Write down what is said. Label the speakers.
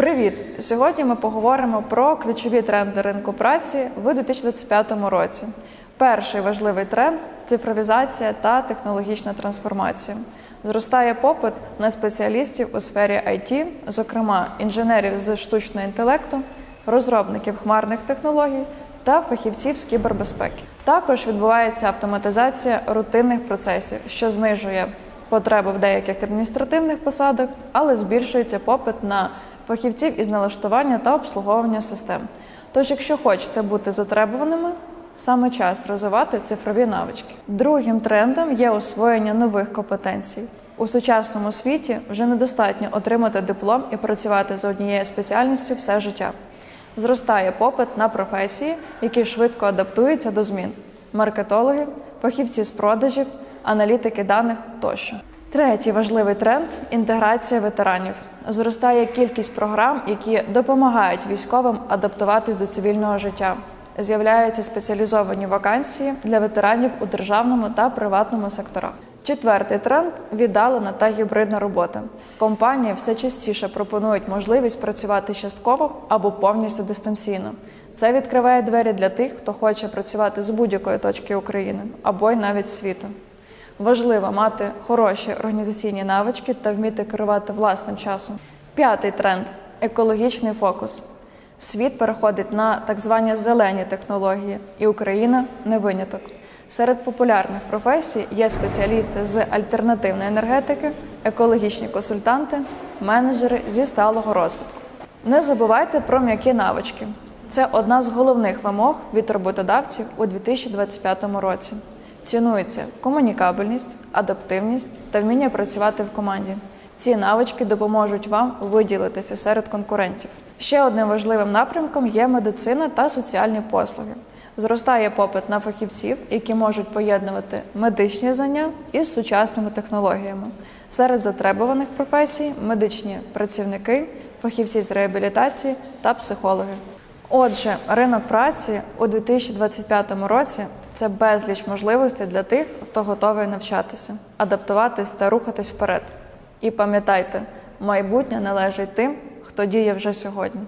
Speaker 1: Привіт! Сьогодні ми поговоримо про ключові тренди ринку праці в 2025 році. Перший важливий тренд цифровізація та технологічна трансформація. Зростає попит на спеціалістів у сфері IT, зокрема інженерів з штучного інтелекту, розробників хмарних технологій та фахівців з кібербезпеки. Також відбувається автоматизація рутинних процесів, що знижує потреби в деяких адміністративних посадах, але збільшується попит на фахівців із налаштування та обслуговування систем. Тож, якщо хочете бути затребуваними, саме час розвивати цифрові навички. Другим трендом є освоєння нових компетенцій. У сучасному світі вже недостатньо отримати диплом і працювати за однією спеціальністю все життя. Зростає попит на професії, які швидко адаптуються до змін: маркетологи, фахівці з продажів, аналітики даних тощо. Третій важливий тренд інтеграція ветеранів. Зростає кількість програм, які допомагають військовим адаптуватись до цивільного життя. З'являються спеціалізовані вакансії для ветеранів у державному та приватному секторах. Четвертий тренд віддалена та гібридна робота. Компанії все частіше пропонують можливість працювати частково або повністю дистанційно. Це відкриває двері для тих, хто хоче працювати з будь-якої точки України або й навіть світу. Важливо мати хороші організаційні навички та вміти керувати власним часом. П'ятий тренд екологічний фокус. Світ переходить на так звані зелені технології, і Україна не виняток. Серед популярних професій є спеціалісти з альтернативної енергетики, екологічні консультанти, менеджери зі сталого розвитку. Не забувайте про м'які навички. Це одна з головних вимог від роботодавців у 2025 році. Цінується комунікабельність, адаптивність та вміння працювати в команді. Ці навички допоможуть вам виділитися серед конкурентів. Ще одним важливим напрямком є медицина та соціальні послуги. Зростає попит на фахівців, які можуть поєднувати медичні знання із сучасними технологіями. Серед затребуваних професій медичні працівники, фахівці з реабілітації та психологи. Отже, ринок праці у 2025 році це безліч можливостей для тих, хто готовий навчатися, адаптуватись та рухатись вперед. І пам'ятайте, майбутнє належить тим, хто діє вже сьогодні.